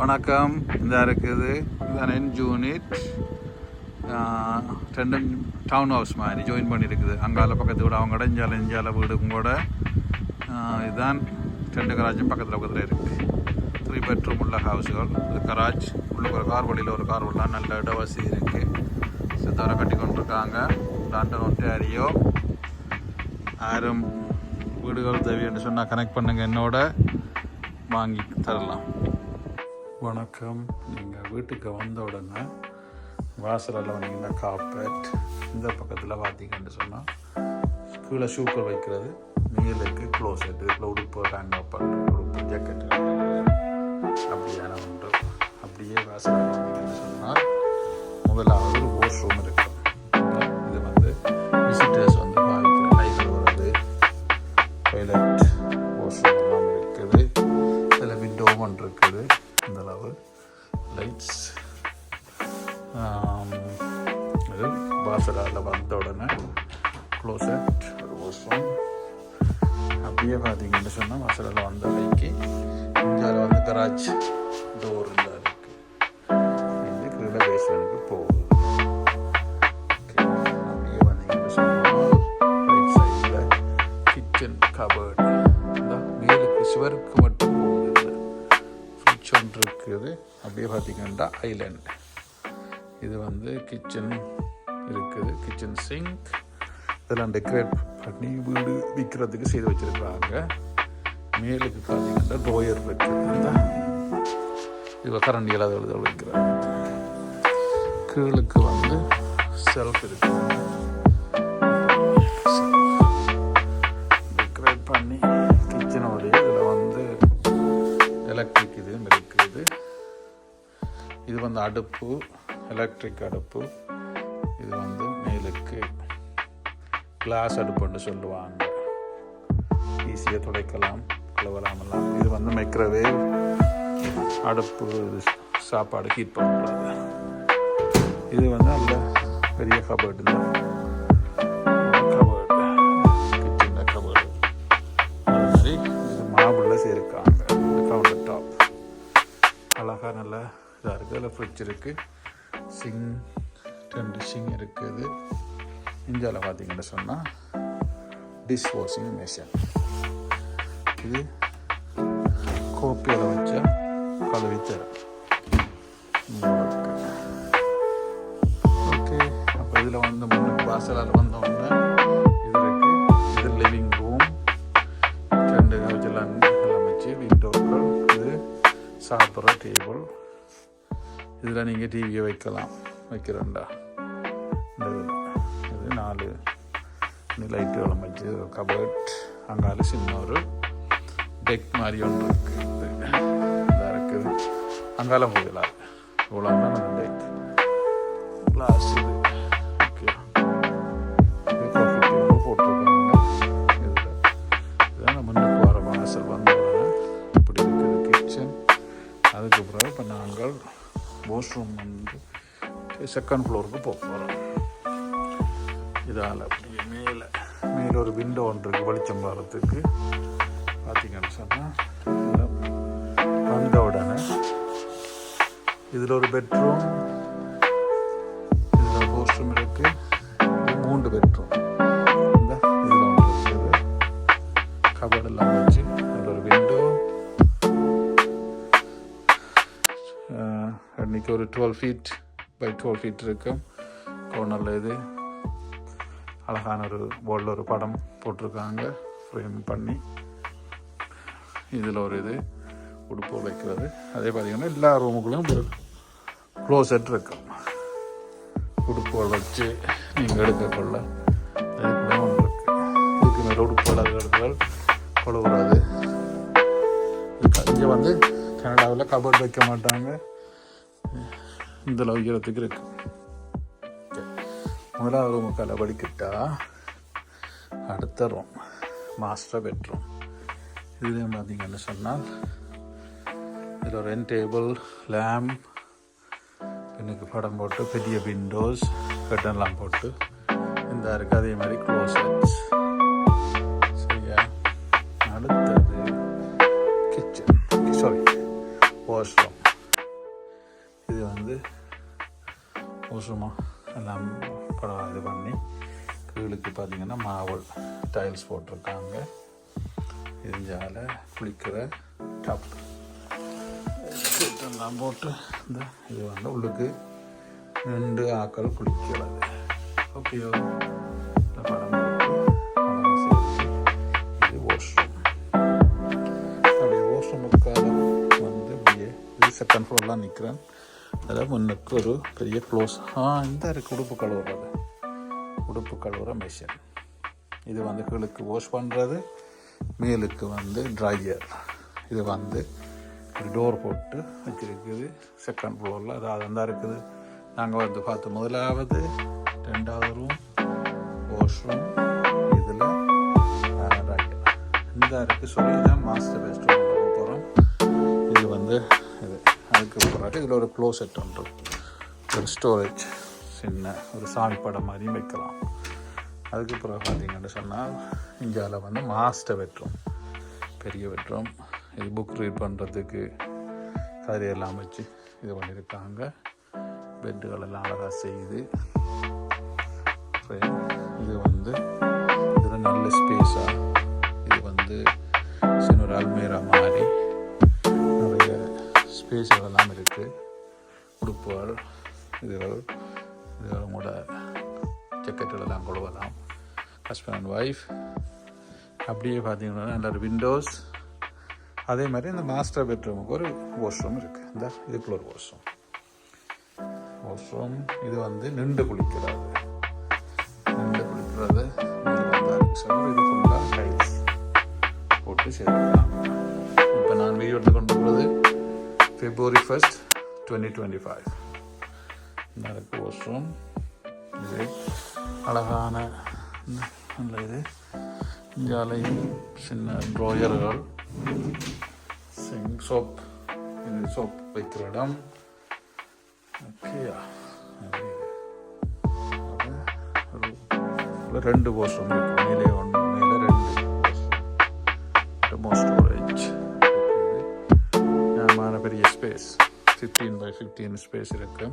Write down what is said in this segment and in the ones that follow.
வணக்கம். இதாக இருக்குது. இதான் என் ஜூனிட் ரெண்டும் டவுன் ஹவுஸ் மாதிரி ஜாயின் பண்ணியிருக்குது அங்கால பக்கத்து வீடு அவங்க இடைஞ்சால இஞ்சால வீடும் கூட. இதுதான் ரெண்டு கராஜும் பக்கத்தில் பக்கத்தில் இருக்குது த்ரீ பெட்ரூம் உள்ள ஹவுஸுகள் இது கராஜ் உள்ள ஒரு கார் வழியில் ஒரு கார் உள்ள நல்ல இட வசதி இருக்குது சித்தாரை கட்டி கொண்டிருக்காங்க. லண்டன் ஒன்டாரியோ யாரும் வீடுகள் தேவைன்னு சொன்னால் கனெக்ட் பண்ணுங்கள் என்னோட வாங்கி தரலாம். வணக்கம். நீங்கள் வீட்டுக்கு வந்த உடனே வாசலில் வந்தீங்கன்னா காப்பேட் இந்த பக்கத்தில் பார்த்தீங்கன்னு சொன்னால் கீழே ஷூக்கள் வைக்கிறது மேலுக்கு க்ளோசெட் இதில் உடுப்பு ஹேண்ட் ஆப் உடுப்பு ஜாக்கெட் வாசலால் வந்த உடனே க்ளோசட் ஒரு வாஷ்ரூம் அப்படியே பார்த்தீங்கன்னு சொன்னால் வாசலால் வந்த கைக்கு இந்தியாவில் வந்து கராஜ் டோர் இருந்தால் இருக்குது இது கீழே பேசுறதுக்கு போகுது அப்படியே வந்தீங்கன்னு சொன்னால் ரைட் சைடில் கிச்சன் கபர்ட் மேலுக்கு சுவருக்கு மட்டும் போகுது. ஃப்ரிட்ஜ் ஒன்று இருக்குது. அப்படியே பார்த்தீங்கன்னா ஐலண்ட் இது வந்து கிச்சன் இருக்குது. கிச்சன் சிங்க் இதெல்லாம் டெக்கரேட் பண்ணி வீடு விற்கிறதுக்கு செய்து வச்சுருக்குறாங்க. மேலுக்கு பார்த்தீங்கன்னா டோயர் இருக்குது இது கரண்டி இல்லாத எழுத வைக்கிறாங்க. கீழுக்கு வந்து செல்ஃப் இருக்குது டெக்கரேட் பண்ணி கிச்சனோடைய இதில் வந்து எலக்ட்ரிக் இது இருக்குது இது வந்து அடுப்பு எலக்ட்ரிக் அடுப்பு. இது வந்து மேலுக்கு கிளாஸ் அடுப்புன்னு சொல்லுவாங்க. ஈஸியாக துடைக்கலாம் கழுவலாமெல்லாம் இது வந்து மைக்ரோவேவ் அடுப்பு சாப்பாடு ஹீட் பண்ணுறது இது வந்து நல்ல பெரிய கபர்டு தான். கபர்டு கிச்சனில் கபர்டு அது மாதிரி இது சேர்க்காங்க. கவுண்டர் டாப் அழகாக நல்லா இதாக இருக்குது அதில் ஃப்ரிட்ஜ் இருக்குது சிங் ரெண்டு டிஷ்ஷிங் இருக்குது. இந்தியாவில் பார்த்தீங்கன்னு சொன்னால் டிஷ் வாஷிங் மிஷின் இது கோப்பியில் வச்ச கழுவி தரும் ஓகே அப்போ இதில் வந்து முன்னுக்கு வாசலால் வந்தோடனே இது இது லிவிங் ரூம் ரெண்டு வச்சு விண்டோக்கள் இது சாப்பிட்ற டேபிள் இதில் நீங்கள் டிவியை வைக்கலாம். வைக்கிறேன்டா. இந்த இது நாலு லைட்டுகளும் வச்சு ஒரு கபர்ட். அங்கால சின்ன ஒரு டெக் மாதிரி ஒன்று இருக்குது இதாக இருக்குது அங்கால போகலாம் இவ்வளோ அந்த டெக் கிளாஸ் இது. ஓகே போட்டிருக்காங்க. இதான் முன்னுக்கு வர வாசல் வந்த இப்படி இருக்குது கிச்சன் அதுக்கு பிறகு இப்போ நாங்கள் வாஷ்ரூம் வந்து செகண்ட் ஃப்ளோருக்கு போக போகிறோம் இதால். அப்படியே மேலே. மேலே ஒரு விண்டோ ஒன்று இருக்குது வெளிச்சம் வர்றதுக்கு. பார்த்தீங்கன்னு சொன்னால் வந்த உடனே இதில் ஒரு பெட்ரூம் இதில் வாஷ்ரூம் இருக்குது மூன்று பெட்ரூம் இந்த இதில் ஒன்று இருக்குது. கபோர்ட் எல்லாம் வச்சு அதில் ஒரு விண்டோ அன்றைக்கி ஒரு twelve feet by twelve feet இருக்கும். கோர்னரில் இது. அழகான ஒரு போர்டில் ஒரு படம் போட்டிருக்காங்க. ஃப்ரேம் பண்ணி. இதில் ஒரு இது உடுப்பு வைக்கிறது அதே பார்த்தீங்கன்னா எல்லா ரூமுக்குள்ளேயும் ஒரு க்ளோசட் இருக்கும் உடுப்புகள் வச்சு நீங்கள் எடுக்கக்குள்ள அதுக்குள்ளே ஒன்று இருக்கு. இதுக்கு மேலே உடுப்புகள் எடுத்துகள் கொழுவுறது. இங்கே வந்து கனடாவில் கபோர்ட் வைக்க மாட்டாங்க. இந்த உயரத்துக்கு இருக்குது முதலாவது ரூம் கலபடி கிட்டா அடுத்த ரூம் மாஸ்டர் பெட்ரூம் இதுலேயும் பார்த்தீங்கன்னு சொன்னால் இதில் ரெண்ட் டேபிள் லேம்ப் பின்னுக்கு படம் போட்டு பெரிய விண்டோஸ் கட்டன்லாம் போட்டு இந்த இருக்குது அதே மாதிரி க்ளோசட்ஸ் சரியா? அடுத்தது கிச்சன் சாரி வாஷ்ரூம் இது வந்து வாஷ்ரூமா எல்லாம் படம் இது பண்ணி கீழுக்கு பார்த்தீங்கன்னா மாவல் டைல்ஸ் போட்டிருக்காங்க. இதுஞ்சால குளிக்கிற டப் எல்லாம் போட்டு இந்த இது வந்து உள்ளுக்கு ரெண்டு ஆக்கள் குளிக்கிறது. ஓகேயோ இந்த படம் இது வாஷ்ரூம் அப்படியே வாஷ்ரூம் வந்து இப்படியே இது செகண்ட் ஃப்ளோர்லாம் நிற்கிறேன் அதில் முன்னுக்கு ஒரு பெரிய க்ளோஸ் ஆ இந்த இருக்குது உடுப்பு கழுவுறது. உடுப்பு கழுவுற மிஷின் இது வந்து கீழுக்கு வாஷ் பண்ணுறது மேலுக்கு வந்து ட்ரையர் இது வந்து ஒரு டோர் போட்டு வச்சிருக்குது செகண்ட் ஃப்ளோரில் அதாவது தான் இருக்குது. நாங்கள் வந்து பார்த்து முதலாவது ரெண்டாவது ரூம் வாஷ்ரூம் இதில் இந்த இருக்குது சொல்லி தான் மாஸ்டர் பெஸ்ட் போக போகிறோம் இது வந்து இது. அதுக்கு பிறகு இதில் ஒரு க்ளோசெட் ஒன்று ஒரு ஸ்டோரேஜ் சின்ன ஒரு சாமி படம் மாதிரியும் வைக்கலாம். அதுக்கு பிறகு பார்த்தீங்கன்னு சொன்னால் இந்தியாவில் வந்து மாஸ்டர் பெட்ரூம் பெரிய பெட்ரூம் இது புக் ரீட் பண்ணுறதுக்கு கதையெல்லாம் வச்சு இது பண்ணியிருக்காங்க. பெட்டுகள் எல்லாம் அழகாக செய்து இது வந்து இதில் நல்ல ஸ்பேஸாக இது வந்து சின்ன ஒரு அல்மேரா மாதிரி. ஸ்பேஸ்கள் இருக்குது உடுப்புகள் இதுகள் இதுகள் உங்களோட ஜக்கெட்டுகள் எல்லாம் ஹஸ்பண்ட் அண்ட் ஒய்ஃப் அப்படியே பார்த்தீங்கன்னா நல்ல விண்டோஸ் அதே மாதிரி இந்த மாஸ்டர் பெட்ரூமுக்கு ஒரு வாஷ்ரூம் இருக்குது இந்த இதுக்குள்ள ஒரு வாஷ்ரூம் வாஷ்ரூம் இது வந்து நின்று குளிக்கிறது. நின்று குளிக்கிறது. இது ஃபுல்லாக டைல்ஸ் போட்டு சேர்க்கலாம் இப்போ நான் வீடியோ எடுத்து கொண்டு போகிறது February first twenty twenty five இந்த இருக்கு வாஷ்ரூம் இது அழகான நல்ல இது. ஜாலையும் சின்ன ட்ராயர்கள் சிங் சோப் இது சோப் வைக்கிற இடம். ஓகேயா ரெண்டு வாஷ்ரூம் இருக்கு. மேலே ஒன்று மேலே ரெண்டு washroom more storage space fifteen by fifteen space இருக்குது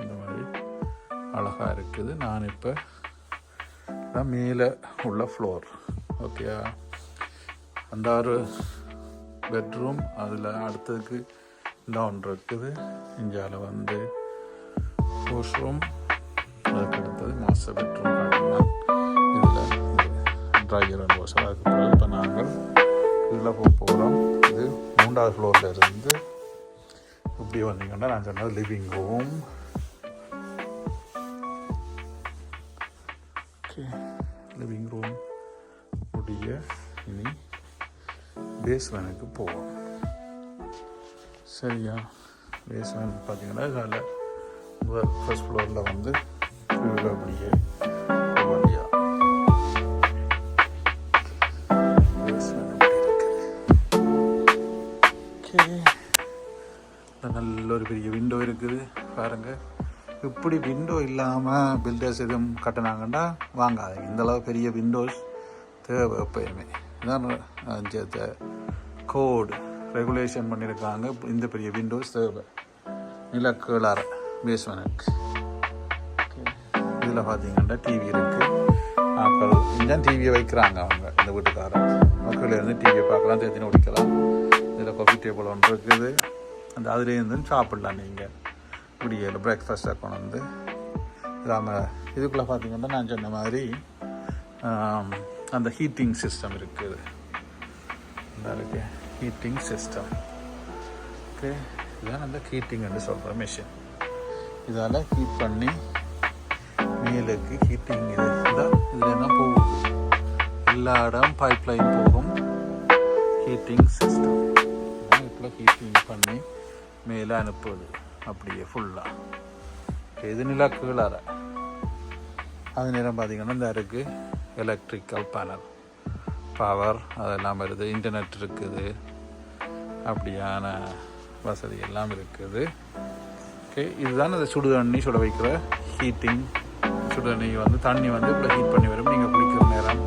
இந்த மாதிரி அழகாக இருக்குது. நான் இப்போ தான் மேலே உள்ள ஃப்ளோர் ஓகேயா அந்த ஒரு பெட்ரூம் அதில் அடுத்ததுக்கு டவுன் இருக்குது. இந்தியாவில் வந்து வாஷ்ரூம் அதுக்கு அடுத்தது மாஸ்டர் பெட்ரூம் காட்டினா இதில் ட்ரையர் அண்ட் வாஷர் அதுக்கு பிறகு இப்போ நாங்கள் இதில் போக போகிறோம் இது மூன்றாவது ஃப்ளோரில் இருந்து இப்படி வந்தீங்கன்னா நான் சொன்னது living room okay living room உடைய இனி பேஸ்மேனுக்கு போவோம். சரியா? பேஸ்மேன் பார்த்தீங்கன்னா அதில் முதல் ஃப்ளோரில் வந்து அப்படியே பாருங்கள் இப்படி விண்டோ இல்லாமல் பில்டர்ஸ் எதுவும் கட்டினாங்கன்னா வாங்காது. இந்தளவு பெரிய விண்டோஸ் தேவை எப்பயுமே. இதான் கோடு ரெகுலேஷன் பண்ணியிருக்காங்க இந்த பெரிய விண்டோஸ் தேவை. நிலக்கீழார பேஸ்மெண்ட்டுக்கு இதில் பார்த்தீங்கன்னா டிவி இருக்குது ஆக்கள் இதுதான் டிவியை வைக்கிறாங்க அவங்க இந்த வீட்டுக்காரன் மக்கள் இருந்து டிவியை பார்க்கலாம் தேத்தின குடிக்கலாம். இதில் காஃபி டேபிள் ஒன்று இருக்குது. அந்த அதுலேருந்து சாப்பிடலாம் நீங்கள் விடியல் பிரேக்ஃபாஸ்ட்டாக கொண்டு வந்து ராம இதுக்குள்ளே பார்த்தீங்கன்னா நான் சொன்ன மாதிரி அந்த ஹீட்டிங் சிஸ்டம் இருக்குது இந்த இருக்கு ஹீட்டிங் சிஸ்டம் ஓகே இதுதான் அந்த ஹீட்டிங்னு சொல்கிற மிஷின் இதால் ஹீட் பண்ணி மேலுக்கு ஹீட்டிங் இருந்தால் இதில் என்ன போகும்? எல்லா இடம் பைப் லைன் போகும் ஹீட்டிங் சிஸ்டம் இப்போ ஹீட்டிங் பண்ணி மேலே அனுப்புவது. அப்படியே ஃபுல்லாக இது நிலா கீழார அது நேரம் பார்த்தீங்கன்னா இந்த இருக்கு எலக்ட்ரிக்கல் பேனல் பவர் அதெல்லாம் வருது. இன்டர்நெட் இருக்குது. அப்படியான வசதி எல்லாம் இருக்குது. ஓகே இதுதான் அந்த சுடு தண்ணி சுட வைக்கிற ஹீட்டிங் சுடு தண்ணி வந்து தண்ணி வந்து இப்போ ஹீட் பண்ணி வரும். நீங்கள் குளிக்கிற நேரம்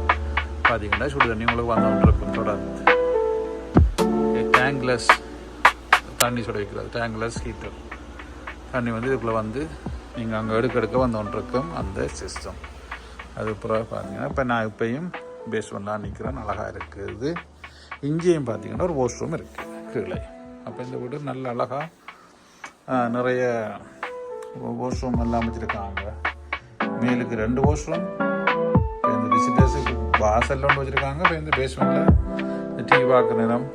பார்த்தீங்கன்னா சுடு தண்ணி உங்களுக்கு வந்து இருக்கும். தொடர்ந்து. டேங்க்லெஸ் தண்ணி சுட வைக்கிறது. டேங்க்லெஸ் ஹீட்டர் தண்ணி வந்து இதுக்குள்ளே வந்து நீங்கள் அங்கே எடுக்க எடுக்க வந்தோன்றிருக்கும் அந்த சிஸ்டம் அது பிறகு பார்த்தீங்கன்னா இப்போ நான் இப்போயும் பேஸ்மெண்ட்லாம் நிற்கிறேன் அழகாக இருக்குது. இங்கேயும் பார்த்தீங்கன்னா ஒரு வாஷ்ரூம் இருக்குது கீழே. அப்போ இந்த வீடு நல்ல அழகாக நிறைய வாஷ்ரூம் எல்லாம் வச்சுருக்காங்க. மேலுக்கு ரெண்டு வாஷ்ரூம் இப்போ இந்த விசிட்டர்ஸுக்கு வாசல்ல ஒன்று வச்சுருக்காங்க. இப்போ இந்த பேஸ்மெண்ட்டில் டீ பார்க்குற நேரம்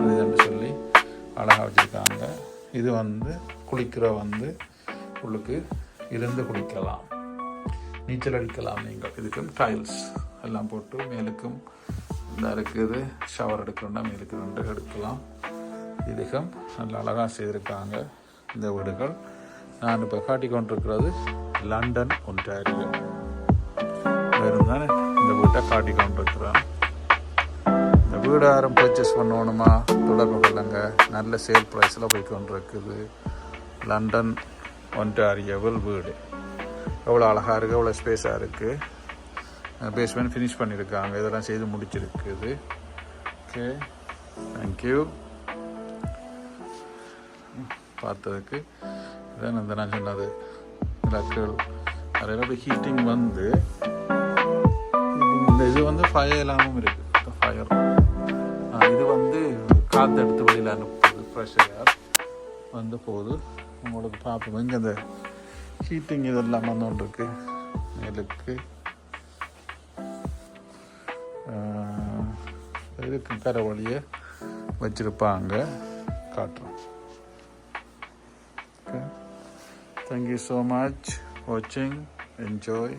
அது சொல்லி அழகாக வச்சுருக்காங்க. இது வந்து குளிக்கிற வந்து உள்ளுக்கு இருந்து குளிக்கலாம். நீச்சல் அடிக்கலாம் நீங்கள். இதுக்கும் டைல்ஸ் எல்லாம் போட்டு மேலுக்கும் இந்த இருக்குது ஷவர் எடுக்கணும்னா மேலுக்கு ரெண்டு எடுக்கலாம். இதுக்கும் நல்ல அழகாக செய்திருக்காங்க இந்த வீடுகள். நான் இப்போ காட்டி கொண்டிருக்கிறது லண்டன் ஒன்டாரியோ. இருந்தால் இந்த வீட்டை காட்டி கொண்டிருக்கிறேன். இந்த வீடு யாரும் பர்ச்சேஸ் பண்ணணுமா? தொடர்பு கொள்ளுங்க. நல்ல சேல் ப்ரைஸில் போய் கொண்டிருக்குது. லண்டன் ஒன்டாரியோவில் வீடு. எவ்வளோ அழகாக இருக்குது எவ்வளோ ஸ்பேஸாக இருக்குது பேஸ்மெண்ட் ஃபினிஷ் பண்ணியிருக்காங்க. இதெல்லாம் செய்து முடிச்சிருக்குது. ஓகே தேங்க்யூ பார்த்ததுக்கு இதான் இந்த நான் சொன்னது. லக்கள் அதில் ஹீட்டிங் வந்து இந்த இது வந்து ஃபயர் இல்லாமல் இருக்குது ஃபயர் இது வந்து காற்று எடுத்து வெளியில் அனுப்புது ஃப்ரெஷ் ஏர் வந்து போகுது. உங்களுக்கு பார்ப்போம் இங்கே இந்த ஹீட்டிங் இதெல்லாம் வந்து ஒன்று இருக்கு. மேலுக்கு ஆஹ், இதுக்கு கரை வழியை வச்சுருப்பாங்க. காட்டுறோம். Okay thank you so much வாட்சிங் என்ஜாய்